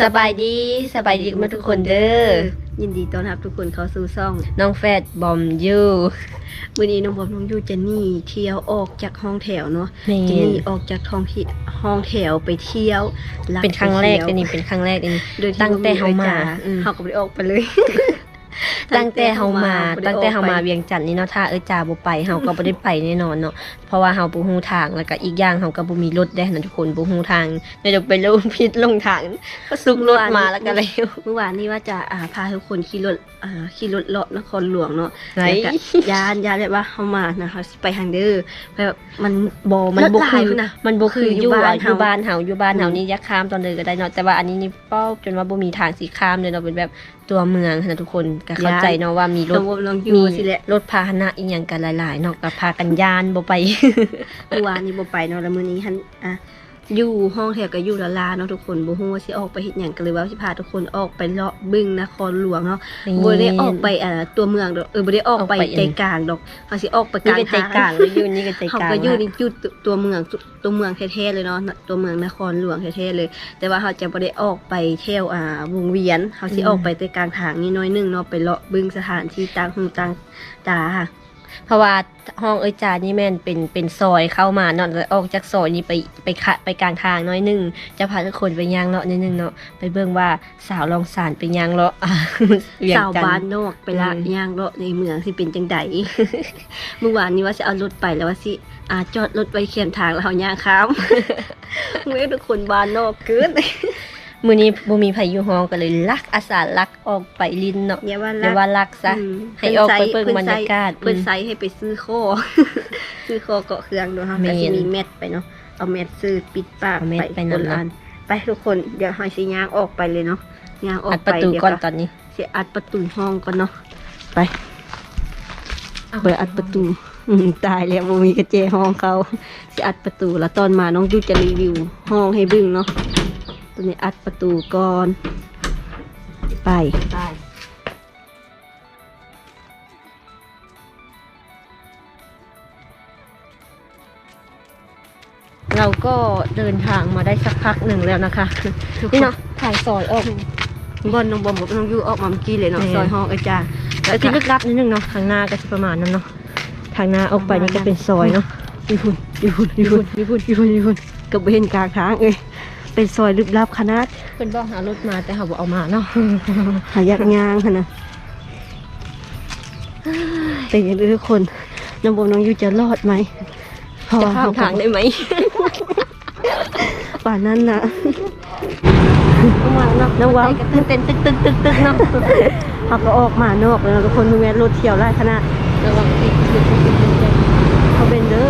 สบายดีสบายดีมาทุกคนเด้อยินดีต้อนรับทุกคนเข้าสู่ซ่อง น้องแฟดบอมยูวันนี้น้องบอมน้องยูจะหนี่เที่ยวออกจากห้องแถวเนาะแม่จะหนี่ออกจากท้องที่ห้องแถวไปเที่ยวลัเป็นครั้งแรกไปเลยที่ยวนี่เป็นครั้งแรกเลยนี่โดยที่ตั้งแต่เฮามาอืมเฮาก็บ่ได้ออกไปเลย ตั้งแต่เฮามาบ่ได้ตั้งแต่เฮามาออกไปเวียงจันทน์นี่เนาะถ้าเอ้ยจ่าบ่ไปเฮาก็บ่ได้ไปแน่นอนเนาะเพราะว่าเฮาบ่ฮู้ทางแล้วก็อีกอย่างเฮาก็บ่มีรถได้นะทุกคนบ่ฮู้ทางเดี๋ยวจะไปลงผิดลงทางก็สุกรถมาแล้วก็เร็วเมื่อวานนี้ว่าจะอ่าพาทุกคนขี่รถอ่าขี่รถเลาะนครหลวงเนาะไหนแล้วก็ยานยานแบบว่าเฮามานะคะสิไปทางเด้อแบบมันบ่มันบ่รถหลาคืยอพุ่นน่ะมันบ่คือคือออยู่ยู่บ้าอะนอเฮายู่บ้านเฮาอยู่บ้านเฮาอืมนี่อยักข้ามตอนเดินก็ได้เนาะแต่ว่าอันนี้นี่เป้าจนว่าบ่มีทางสิข้ามเลยเนาะเป็นแบบ ตัวเมืองนะทุกคนก็เข้าใจเนาะว่ามีรน้อถงบอมน้องยูมีสิแหละรถพาหนะอีกอย่างกันหลายๆเนาะก็พากันยานบ่ไปเมื่อวานนี้บ่ไปเนาะแล้วมื้อนี้หันอะ อยู่ห้องแถวก็อยู่ละลาเนาะทุกคนบ่ฮู้ว่าสิออกไปเฮ็ดหยังก็เลยว่าสิพาทุกคนออกไปเลาะบึงนครหลวงเนาะบ่ได้ออกไปอ่าตัวเมืองดอกเออบ่ได้ออกไปออกไปใจกลางดอกเฮาสิออกไปกนี่ลางก็ใจกลางเลยอยู่นี่ก็ใจเขากลางก็อยู่นะในจุดตัวเมืองจุดตัวเมืองแท้ๆเลยเนาะตัวเมืองนครหลวงแท้ๆเลย แต่ว่าเขาจะบ่ได้ออกไปเที่ยวอ่าวงเวียนเขาสิออกไปแต่กลางทางนี่น้อยหนึงเนาะไปเลาะบึงสถานที่ต่างหูต่างตาค่ะ เพราะว่าห้องเอ้ยจานี่แม่นเป็นเป็นซอยเข้ามาเนาะแล้วออกจากซอยนี้ไปไปขะไปกลางทางน้อยหนึงจะพาทุกคนไปย่างเลาะนิดนึงเนาะไปเบิ่งว่าสาวลองสารไปย่างเลาะอะเวียงสาวจันทบ้านน์นอกไปละอืมย่างเลาะในเมืองสิเป็นจังใดเมื่อวานนี้ว่าจะเอารถไปแล้วว่าสิอาจอดรถไว้เขียนทางแล้วเฮาย่างข้ามเมื่อทุกคนบ้านนอกเกิน มื้อนี้บ่มีไผอยู่ห้องก็เลยลักอาสาลักออกไปลินเนาะอย่าว่าเดี๋ยวว่าลักซะอืมให้ออกไปเบิ่งบรรยากาศเพิ่นอืม ไซส์ให้ไปซื้อโค ซื้อโคเกาะเครื่องด้วยค่ะแม่ก็นสิมีแมทไปเนาะเอาแมทซื้อปิดปากเอาแมทไปคนนำ ละอันไปทุกคนเดี๋ยวหอยสิย่างออกไปเลยเนาะย่างอออักดไปประตูเดี๋ยวก่อนตอนนี้ สิอัดประตูห้องก่อนเนาะไปเปิดอัดประตู อืมตายแล้วบ่มีกระเจห้องเขาสิอัดประตูแล้วตอนมาน้องยูจะรีวิวห้องให้เบึ้งเนาะ ตอนนี้อัดประตูก่อน ไป ไปเราก็เดินทางมาได้สักพักหนึ่งแล้วนะคะนี่เนาะทางซอยออกบอลน้องบอมกับน้องยูออกมาเมื่อกี้เลยเนาะแม่ซอยห้องอาจารย์แล้วที่ลึกลับนิดนึงเนาะทางหน้าก็จะประมาณนั้นเนาะทางหน้าออกไปนี่ก็เป็นซอยเนาะญี่ปุ่นญี่ปุ่นญี่ปุ่นญี่ปุ่นญี่ปุ่นญี่ปุ่นกับเห็นกลางทางเอ้ย เป็นซอยลึกลับขนาดเพิ่นบอกหารถมาแต่เขาบอกเอามาเนาะหายักยางขนาดเป็นอย่างนี้ทุกคนน้องบอมน้องยูจะรอดไหมเพราะจะว่าข้ามทางได้ไหมป่านนั้นนะประมาณเนาะน้องวาวใจก็ตื่นเต้นตึกตึกตึกตึกเนาะเขาก็ออกมานอกแล้วทุกคนทุกแม่รถเที่ยวไล่ขนาดระวังติดติดติดติดติดติด เขาเป็นเด้อ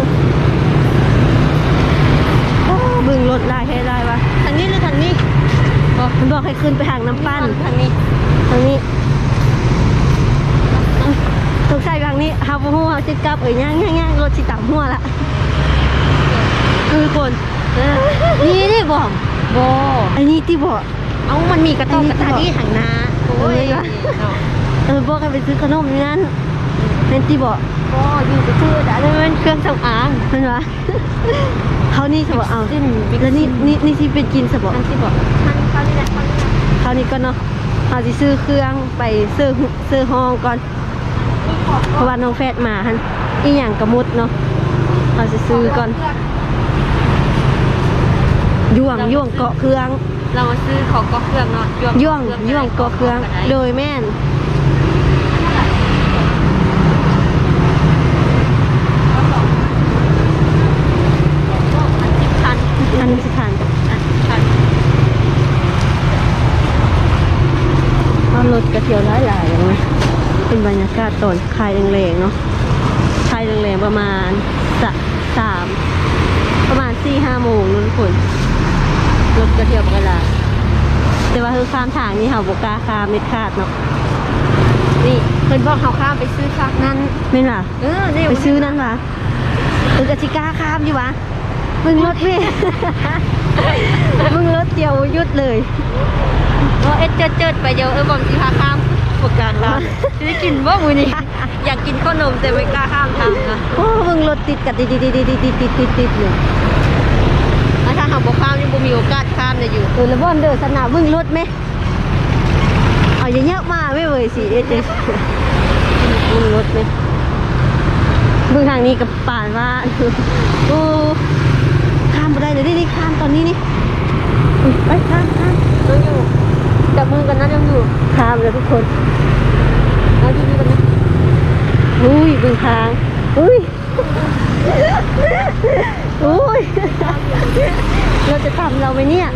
โอ้บึงรถไล่ให้ไล่วะทางนี้หรือทางนี้บอกมันบอกให้ขึ้นไปทางน้ำปั้นทางนี้ทางนี้ตรงใส่ทางนี้เฮาบ่ฮู้เฮาจะกลับเอ้ยย่างย่างย่างรถสิต่ำหัวละคือคนเออนี่นี่บอกโบอันนี้ที่บอกเอ้ามันมีกระต๊อบอันนี้กระตาที่หางนาโอ้ยเออเนาะเออบอกให้ไปซื้อขนมนี่นั้น เป็นที่บอกก็อยู่ไปชื่อแต่เลยเป็นเครื่องสำอางเห็นปะเขานี่สบอกเอาจิ้นบิ๊กแล้วนี่นี่นี่ที่เป็นกินสบอกทางที่บอกทางทางนี้แหละทางนี้แหละเขานี่ก็เนาะเขาสิซื้อเครื่องไปซื้อซื้อห้องก่อนเพราะว่าน้องแฟดมาฮันอีหยังกระมุดเนาะเขาสิซื้อก่อนย่วงย่วงเกาะเครื่อง เรามาซื้อของก็เครื่องเนาะย่วงย่วงเกาะเครื่อง โดยแม่น สิบพัน อันนี้สิทาน อันสิบพัน เอารถ กระเทียวหลายหลายอย่างนะเป็นบรรยากาศตอนคายแรงๆเนาะคายแรงๆประมาณสะสามประมาณสี่ห้าโมงนู่นคนรถกระเทียมกระลาแต่ว่าคือข้ามทางนี่เขาบกล้าข้ามเม็ดขาดเนาะนี่เพิ่นบอกเขาข้ามไปซื้อคักนั้นไม่นล่ะเออนี่ไปซื้อนั่นวะเออกะจิกล้าข้ามอยู่วะมึงรถเม่มึงรถเดียวหยุดเลย ว่าเอ็ดเจิดเจิดไปเดี๋ยวเออบอมสิพาข้ามปกกลารข้ามจะได้กินบ่มื้อนี้อยากกินขนมแต่ไม่กล้าข้ามทางนะโอ้มึงรถติดกันติดติดติดติดติดติดติดติดอยู่แล้วถ้าเขาบ่ข้ามนี่บ่มีโอกาสข้ามเลยอยู่เออแล้วบ่อนเด้อสนามวิ่งรถไหมเอาอย่างเงี้ยมาไม่เว้ยสิเอเจวิ่งรถไหมเบื้งทางนี้กับป่านว่าโอ้ข้ามไปได้เลยนี่ข้ามตอนนี้นี่ไปข้ามข้ามน้องอยู่ จับมือกันนะน้องอยู่ข้ามเลยทุกคนเอาดีๆกันนะอุ้ยเบื้องทางอุ้ยอุ้ยเราจะทำเราไหมเนี่ย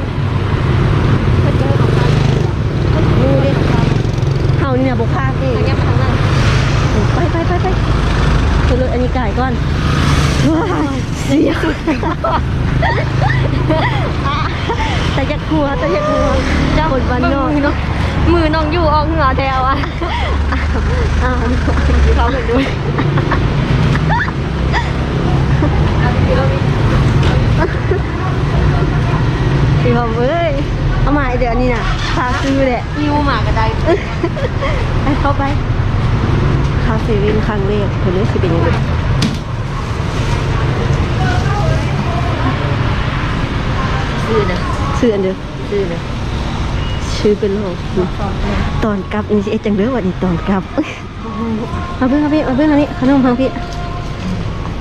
ดูดิเฮาเนี่ยบกพาดเองทางนี้ทางนั้นไปไปไปไปคือรถอันนี้ก่ายก่อนว้ายเสีย แต่อยากกลัวแต่อยากกลัวเจ้าคนบ้านนอกมือน้องมือน้องอยู่ออกเหงื่อแถวอะอ้าวเขาเหมือนด้วยพี่บอกเอ้ยเอามาไอเดี๋ยวนี้น่ะพาซื้อแหละยิ้วหมากระไดไปเข้าไปคาเฟ่เว่นครั้งแรกคนนี้สิเป็นยังไงซื้อนะ ซื้ออันเดียวซื้อนะชื่อเป็นโลกตอนกลับนี่สิเอ็ดจังเด้อวันนี้ตอนกลับมาเพิ่งมาพี่มาเพิ่งอันนี้ขนมพังพี่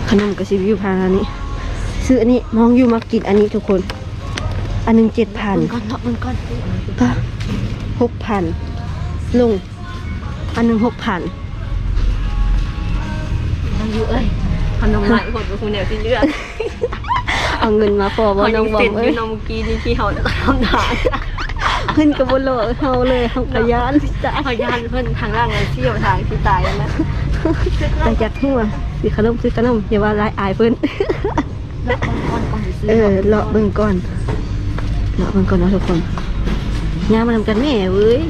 ขนมกับซีวิวพาอันนี้ ซื้ออันนี้มองอยู่มากินอันนี้ทุกคน อันหนึ่งเจ็ดพันมันก้อนเนาะมันก้อนป่ะหกพันลง อันหนึ่งหกพันน้องอยู่เอ้ยขนมใหม่คนเป็นคนแนวที่เลือก เอาเงินมาพอบ่เขาน้ยัองงบอกเป็นอเอ้ยยู่น้องเมื่อกี้นี่ที่เขาทำได้ขึ้นกับบโลเฮาเลยเฮากระยานจ้ะเขาย่านเพิ่นทางล่างเลยเที่ยวทางที่ตายแล้วนะแต่อยากหัวสิขนมซื้อขนมอย่าว่าร้ายอายเพิ่น แล้วก้อนก้อนก้อนซื้อเออเลาะเบิ่งก่อนเลาะเบิ่งก่อนเนาะทุกคนงานมาทำกันแม่เว้ย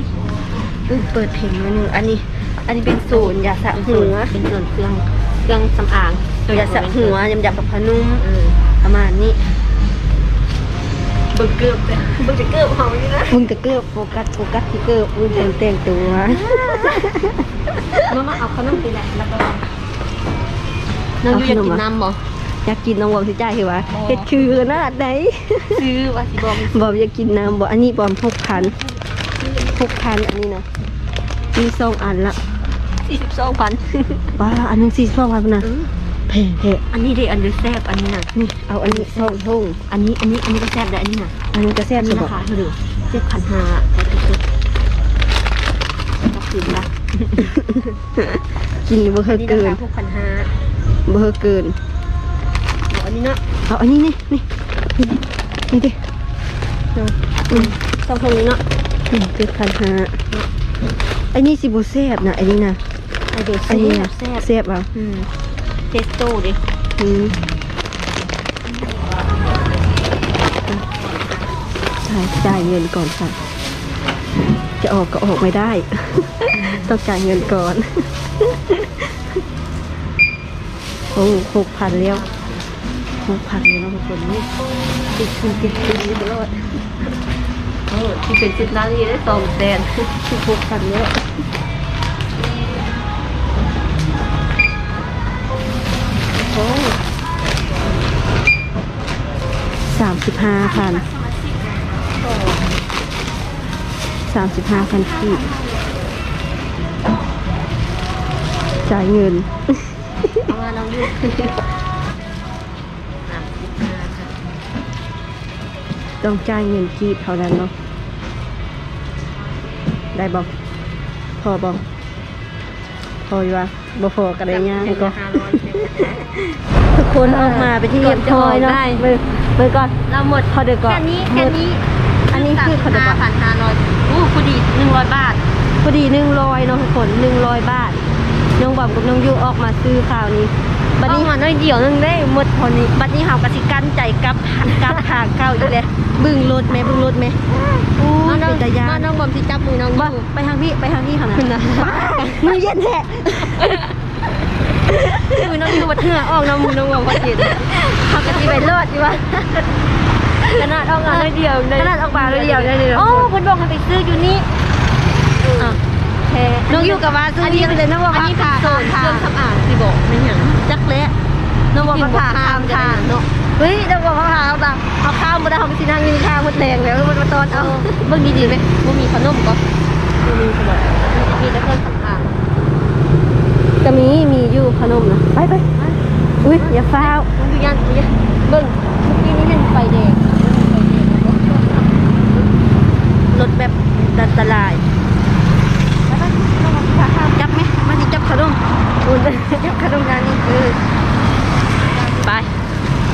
เออเปิดเพลงมาหนึ่งอันนี้ อันนี้เป็นศูนย์ยาสระหัวเป็นส่วนเครื่องเครื่องสำอางยาสระหัวยำยำกับพะนุ่มเออ ประมาณนี้เบิกเกือบเลยเบิกจะเกือบเขาอยู่นะมึงจะเกือบโฟกัสโฟกัสที่เกือบมึงคนแต่งตัวมามาเอาขนมไปแหละแล้วก็น้องอยู่อยากกินน้ำบ่อยากกินน้องบอกสิจ้าเหรอวะบ่เฮ็ดคือขนาดไหนซื้อว่าสิบอมบอกอยากกินน้ำบอกอันนี้บอมหกพันหกพันอันนี้นะมีสองอันละสี่สิบสองพันว้าอันหนึงสี่สิบสองพันนะ แพงแพงอันนี้เด็อันเดอร์แซบอันนี้น่ะนี่เอาอันนี้สองทุ่งอันนี้อันนี้อันนี้ก็แซบได้อันนี้น่ะอันนี้ก็แซ่อับนจะนี้บอรากคาเท่าเดิมเจ็ดพันห้าแต่ก็คือก็คือละกินบ่เคอันยนี้เกิรานคาหกพันห้าบ่เคยเกินอันนี้เนาะเอาอันนี้นี่นี่นี่นี่ดิเอาอืมสองคนนี้เนาะเจ็ดพันห้าอันนี้สิบ่แซ่บนะอันนี้นะไอเด็กอันนี้นะแซ่บแซ่บอะอืม เทสโต้ดิอืมใช่จ่ายเงินก่อนค่ะ จะออกก็ออกไม่ได้ ต้องจ่ายเงินก่อน โอ้หกพันแล้วหกพันแล้วเนาะทุกคนนี่ติดคุณติดคุณนี่ตลอดเออที่เป็นสิบนาทีได้สองแสนหกพันแล้ว สามสิบห้าพันสามสิบห้าพันขีดจ่ายเงินเอามาน้องดูต้องจ่ายเงินกีบเท่านั้นเนาะ ได้บอกพอบอกพออยู่วะบ่พอกันได้ยากก็ทุกคนออกมาไปนที่เรียบร้อยเนาะ เบิ่งเบิ่งก่อนเราหมดพอเดี๋ยวก่อนแค่นี้หมแค่ดนี้อันนี้คือขนมห้าพันห้าร้อยอู้พอดีหนึ่งร้อยบาทพอดีหนึ่งร้อยเนาะทุกคนหนึ่งร้อยบาทน้องบอมกับน้องยูออกมาซื้อข่าวนี้บัดนี้นี้มาน้อยเดียวนึงได้หมดพอนี้บัดนี้เฮากะสิกั้นใจกลับกลับทางเข้าอีกแล้วบึ้งรถไหมบึ้งรถไหมอู้มาน้องเป็นตายานมาน้องบอมสิจับมือน้องบ่อยู่ไปทางพี่ไปทางพี่ค่ะขึ้นนะนะมือเย็นแท้ มือน้องอยู่วัดเถื่อออกน้องมือน้องบอมวัดเย็นเขากะทิไปรอดดีวะขนาดออกมาน้อยเดียวเลยขนาดออกมาเลยเดียวได้เลยโอ้คุณบอกให้ไปซื้ออยู่นี่อะแท้น้องอยู่กับว่าซื้อนี่เลยนะว่าอันนี้ค่ะเป็นโซนเคค่ะรื่องสำอางที่บอกไม่หยังจักเละน้องบอกเขาผ่าข้ามทางเนาะเฮ้ยเดี๋ยวบอกเขาหาเอาตาเอาข้ามมาได้เขาไปสินั่งอยืนข้างหมดแรงแล้วมันมาตอนเอาเบิ่งดีๆไหมว่ามีขนมก็มีขนมมีแต่เครื่องสำอาง ก็มีมีอยู่ขนมนะไปไปอุ้ยอย่าฟ้าวมันอยู่ยันอยู่ยันเบิ่งเมื่อกี้นี้เป็นไฟแดงไฟแดงแล้วก็รถแบบดันตรายแล้วก็ต้องมาพาข้ามจับไหมมาสิจับขนมคุณจับขนมงานนี่คือไป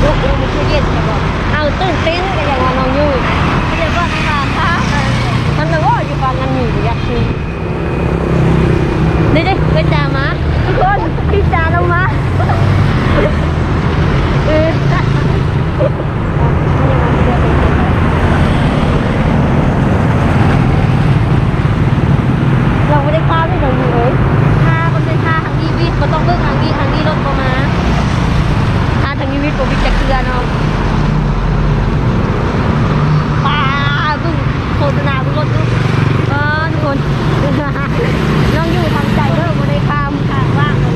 ลูกลูกมันคือเย็นใช่ป่ะเอาตื่นเต้นกันอย่างว่าน้องอยู่ไม่ได้ว่าไม่มาค่ะมันเลยว่าอยู่ฟังกันอยู่อยากคือ นี่ดิไปจ่ามา ทุกคนพี่จาลงมาเออเราไม่ได้ข้ามให้เราอยู่เลย ถ้าคนเป็นท่าทางนี้วิทย์ก็ต้องเบิ่งทางนี้ทางนี้รถประมาถ้าทางนี้วิทย์ก็วิทย์จะเกลือเนาะ ป้าบึ้งโฆษณาบึ้งรถดู อ๋อทุกคน น้องอยู่ทางใจเด้อไม่ได้ข้ามทางว่างเลย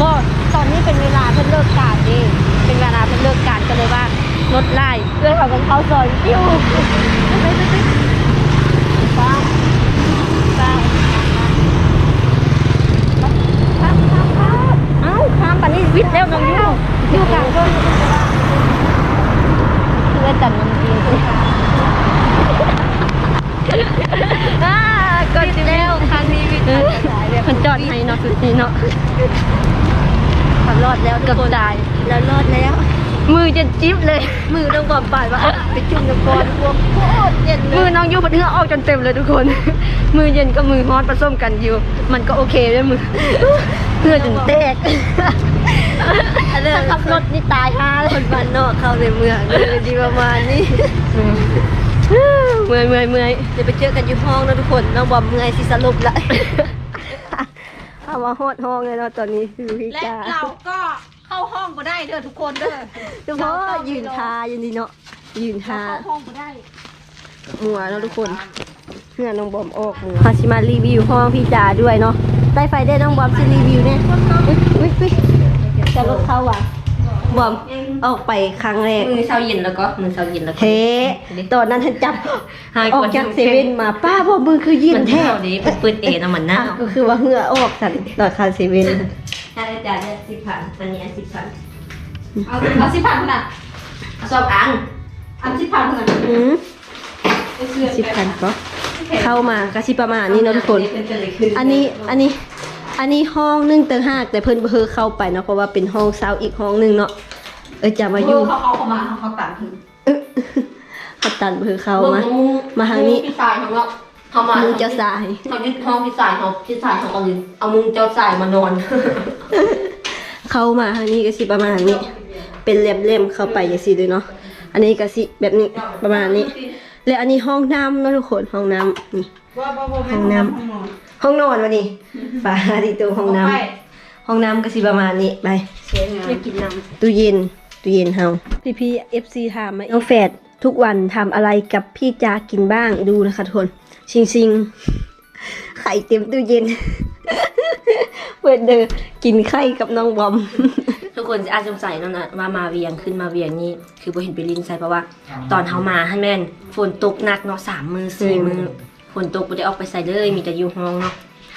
บ่ตอนนี้เป็นเวลาเพิ่นเลิกการเองเป็นเวลาเพิ่นเลิกการก็เลยว่ารถไล่เพื่อนเขากันเขาซอยปิ้วไปไปไปฟ้าฟ้าข้ามข้ามข้ามเอ้าข้ามปานนี้วิทย์แล้วน้องอยู่อยู่กลางต้นเพื่อนจันมันเองอ่าก็สิแล้วครั้งนี้วิทย์อาจจะสายแบบ มันจอดให้เนาะสุดนี้เนาะ ขับรอ ดแล้วทุเกือบคนตาย แล้วรอดแล้ว มือจะจิ๊บเลย มือน้องบอมปาดว่าอะไปจุ่มน้ำก้อนพวกโคตรเย็นเลมือยน้องยูปัดเหงื่อออกจนเต็มเลยทุกคน มือเย็นกับมือฮ้อนผสมกันอยู่ มันก็โอเคด้วยมือเหงื่อจนแตก อันนี้ขับรถนี่ตายฮาเลยคนบ้านนอกเข้าในเมืองเลยดีประมาณนี้ เมื่อยเมื่อยเมื่อย เดี๋ยวไปเจอกันอยู่ห้องนะทุกคนน้องบอมเมื่อยสิสรุปละเอา มาโหดห้องเลยเนาะตอนนี้คือพี่และจ้าเราก็เข้าห้องก็ได้เด้อทุกคนเด้อทุกคนยืนทายืนดีเนาะยืนทา เข้าห้องก็ได้หัวเนาะทุกคนเหงื่อน้องบอมออกหัวพาชิมารีวิวห้องพี่จ๋าด้วยเนาะได้ไฟได้น้องบอมจะรีวิวเนี่ยอุ๊ยอุ๊ยอุ๊ยจะรถเข้าว่ะ บอมออกไปครั้งแรกมือเช้าเย็นแล้วก็มือเช้าเย็นแล้วก็เทตอนนั้นฉันจับหายออกจากเซเว่นมาป้าบอกมือคือยินมันแท้แท้ดิเปิดเอนะมันหน้าอะก็คือว่าเหงื่อออกสันตอนคาเซเว่นถ้าอาจารย์ได้สิบพันอันนี้สิบพันเอาเอาสิบพันขนาดสอบอันอันสิบพันขนาดอืมสิบพันก็เข้ามาก็สิประมาณนี้เนาะทุกคน อันนี้อันนี้ อันนี้ห้องหนึงต่างหากแต่เพิ่นบ่เคยเข้าไปเนาะเพราะว่าเป็นห้องเซาอีกห้องหนึงเนาะเออจะมาอยู่เขาเขาเข้ามาเขาเขาตัดถึงเขาตันบ่เคยเข้ามามาทางนี้พี่สายของเราเขามามือเจ้าสายเขายึดห้องพี่สายเขาพี่สายเขาก็เลยเอามุงเจ้าสายมานอน เข้ามาทางนี้ก็สิประมาณนี้ เป็นเล่มๆเข้าไปจังซี่เลยเนาะอันนี้ก็สิแบบนี้ประมาณนี้ และอันนี้ห้องน้ำเนาะทุกคนห้องน้ำนี่ว่าว่าว่าห้องน้ำห้องนอนวะนี่ ปาที่ตัวห้องน้ำห้องน้ำก็สิประมาณนี้ไปไม่กินน้ำตู้เย็น ตู้เย็นเฮา พี่พี่เอฟซีถามมาน้องแฝดทุกวันทำอะไรกับพี่จากินบ้างดูนะคะทุกคนชิงชิงไข่เต็มตู้เย็น เปิดเดอกินไข่กับน้องบอม ทุกคนอาจสงสัยเนั่นนะว่ามาเวียงขึ้นมาเวียงนี่คือบ่เห็นไปลินใส่เพราะว่า ตอนเขามาให้แม่นฝนตกหนักเนาะสามมือสี่อืมมือฝนตกบ่ได้ออกไปใส่เลยมีแต่อยู่ห้องเนาะ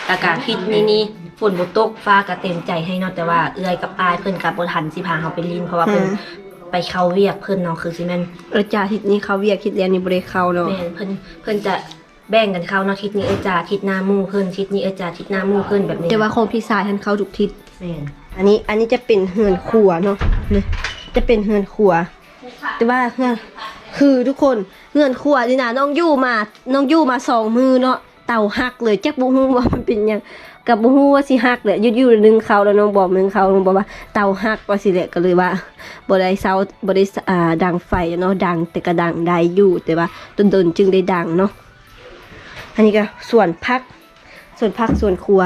อากาศพิษนี่นี่ฝนบ่ตกฟ้าก็เต็มใจให้เนาะแต่ว่าเอื้อยกับอายเพิ่นกับบ่ทันสิพาเขาไปลินเพราะว่าเพิ่นไปเข้าเวียกเพิ่นเนาะคือสิแม่นเออจ่าทิศนี้เขาเวียกคิดเรียนนี่บริเขาเนาะแม่นเพิ่นเพิ่นจะแบ่งกันเข้าเนาะทิศนี้เอ้ยจ่าทิศหน้าหมู่เพิ่นทิศนี้เอ้ยจ่าทิศหน้าหมู่เพิ่นแบบนี้แต่ว่าของพี่สายท่านเขาทุกทิศแม่นอันนี้อันนี้จะเป็นเฮือนครัวเนาะนี่จะเป็นเฮือนครัว แต่ว่าเฮือนคือทุกคนเฮือนครัวนี่นะน้องยู่มาน้องยู่มาสองมือเนาะ เต่าหักเลยจักบุฮู้ว่ามันเป็นยังกับบุฮู้ว่าสิหักเลยยุดอยู่นึงเขาแล้วน้องบอกนึงเขาน้องบอกว่าเต่าหักว่าสิแหละก็เลยว่าบ่ได้เซาบ่ได้อ่าดังไฟเนาะดังแต่ก็ดังได้อยู่แต่ว่าดนๆจึงได้ดังเนาะอันนี้ก็ส่วนพักส่วนผักส่วนครัว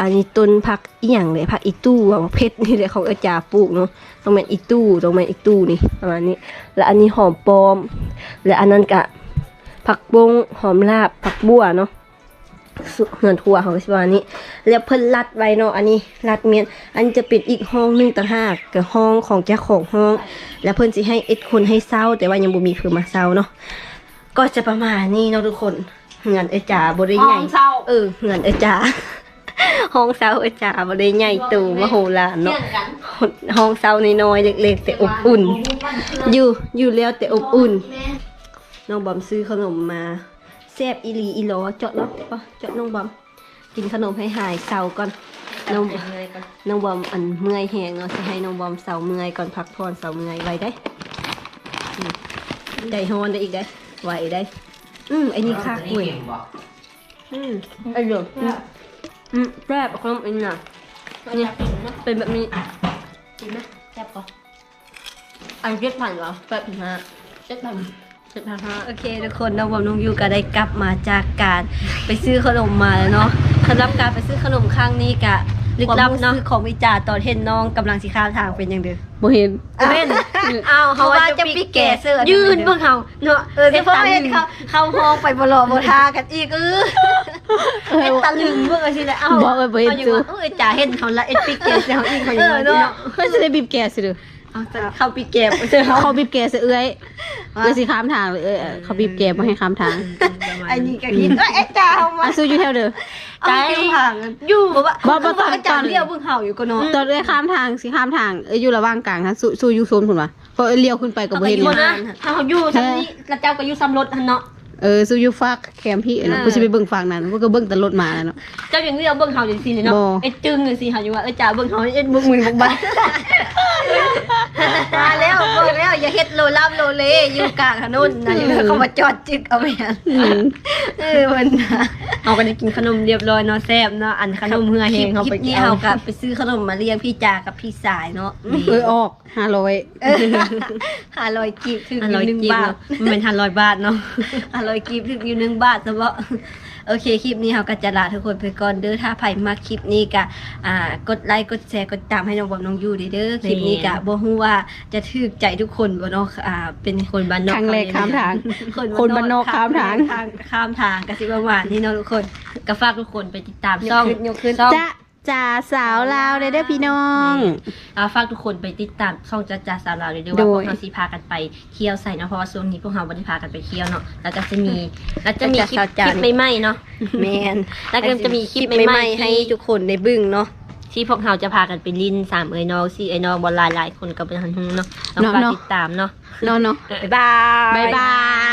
อันนี้ต้นผักอีหยังเลยผักอีตู้วังเพชรนี่แหละของอาจารย์ปลูกเนาะต้องเป็นอีตู้ต้องเป็นอีตู้นี่ประมาณนี้ แล้วอันนี้หอมปลอม และอันนั้นกะผักบงหอมลาบผักบัวเนาะ เหือนทัวของสิว่านี้ แล้วเพิ่นรัดไว้เนาะอันนี้รัดเมียนอันนี้จะเป็นอีกห้องหนึงต่างหากกับห้องของเจ้าของห้อง แล้วเพิ่นสิให้เอ็ดคนให้เศร้า แต่ว่ายังบ่มีเพิ่นมาเศร้าเนาะก็จะประมาณนี้เนาะทุกคนเหือนเอยจ๋าบ่ได้ห้ใหอญ่งเศร้าเออเหือนเอยจ๋าห้องเศร้าเอยจ๋าบ่ได้ใหญ่โตมโหฬารเที่เนาะยงกันห้องเศร้าน้อยๆเล็กๆ แต่อบอุ่น อยู่อยู่แล้วแต่อบอุ่น น้องบอมซื้อขนมมา แซ่บอีหลีอีหลอเจาะเนาะปะเจาะน้องบอมกินขนมให้หายเศร้าก่อนน้องน้องบอมอันเมื่อยแหงเนาะสิให้น้องบอมเศร้าเมื่อยก่อนพักผ่อนเศร้าเมื่อยไว้ได้อืมได้ฮอนได้อีกได้ไหวได้อืมไอ้นี่คักเว้ยอืมไอ้เดี๋ยวอืมอืมแซ่บขนมอันนี้น่ะนี่เป็นแบบนี้กินไหมแซ่บก่อนอันเจ็ดพันเหรอแป๊บนะเจ็ดพัน สิบห้าโอเคทุกคนน้องบอมน้องยูก็ได้กลับมาจากการไปซื้อขนมมาแล้วเนาะสำหรับการไปซื้อขนมครั้งนี้กะลึกลับเนาะของวิจารณ์ตอนเห็นน้องกำลังสิข้ามทางเป็นยังเดือบ่เห็นเว้นเอาเขาว่าจะปีแก่เสื้อยืนเบิ่งเขาเนาะเออเฉพาะเห็นเขาเขาห้องไปบ่รอบ่ทากันอีกเออเอ็ดตะลึงเบิ่งเอาสิแหละเอ้าบอกเลยบ่เห็นอาอยู่จูว่าเออจ่าเห็นเขาละเอ็ดปีแก่เสื้อเขาอีกเขาอย่างเออเนาะเนาะเพิ่นสิได้บีบแก่สิเด้อ เอาแต่เข้าปีแก่เสื้อเขาเขาบีบแก่สิเอื้อยเอื้อยสิข้ามทางเลยเอ้ยเขาบีบแก่บ่ให้ข้ามทางไอ้นี่ก็คิดว่าเอ็ดจ่าเอามาอะสู้อยู่แถวเด้อใจห่างอยู่บ่ว่าบ่บ่ตอน อาจารย์เลี้ยวเบิ่งเห่าอยู่ก็เนาะตอนเอ้ยข้ามทางสิข้ามทางเอ้ยอยู่ระหว่างกลางฮะสู้สู้อยู่โซนพุ่นว่ะพอเอ้ยเลี้ยวขึ้นไปก็บ่เห็นบ่เลยนะถ้าเขาอยู่ซั่นนี้แล้วเจ้าก็อยู่ซ้ำรถหั่นเนาะ เออสู้อยู่ฝากแคมพี่เอ้ยเนาะเออ กูสิไปเบิ่งฝั่งนั้นกูก็เบิ่งแต่รถมาแล้วเนาะ เจ้าอย่างเลี้ยวเบิ่งเห่าจังซี่เลยเนาะบ่ ไอ้จึงจังซี่เห่าอยู่ว่าเอ้ยจ่าเบิ่งเห่าเอ็ดบึกมือบึกบ้าน มาแล้วเบิ่งแล้วอย่าเฮ็ดโลล่ามโลเลอยู่กลางถนนนะอย่าเข้ามาจอดจึกเอาไปหั่นอืมเออมันนะเอาก็ได้กินขนมเรียบร้อยเนาะแซ่บเนาะอันขนมเหือเฮงเขาไปนี่เฮาก็ไปซื้อขนมมาเลี้ยงพี่จากับพี่สายเนาะเอ้ยออก500ห้าร้อยกีบถึงอยู่หนึ่งบาทมันเป็นห้าร้อยบาทเนาะห้าร้อยกีบถึงอยู่หนึ่งบาทเฉพาะ โอเคคลิปนี้เราก็จะลาทุกคนไปก่อนเด้อถ้าใครมาคลิปนี้ก็อ่ากดไลค์กดแชร์กดตามให้น้องบอมน้องยูเด้อคลิปนี้ก็บ่ฮู้ว่าจะถูกใจทุกคนบ่เนาะอ่าเป็นคนบ้านนอกครั้งแรกข้ามทางคนคนบ้านนอกข้ามทางข้ามทางก็สิประมาณนี้เนาะทุกคนก็ฝากทุกคนไปติดตามช่องช่องจ้า จ่าสาวลาวเด้อเด้อพี่น้องอ่าฝากทุกคนไปติดตามช่องจ้าจ้าสาวเราวเลยด้วยโดว่ายพวกเราสิพากันไปเที่ยวใส่เนาะเพราะว่าช่วงนี้พวกเราไม่ได้พากันไปเที่ยวเนาะแล้วก็จะมีแล้วจะมีคลิปคลิปใหม่ๆเนาะแมนแล้วก็จะมีคลิปใหม่ๆให้ทุกคนได้เบึ้งเนาะที่พวกเราจะพากันไปลินสามเอ้ยน้องสี่เอ้ยน้องบอลหลายหลายๆคนก็ไปทันหงเนาะต้องฝากติดตามเนาะเนาะเนาะบ๊ายบายบ๊ายบาย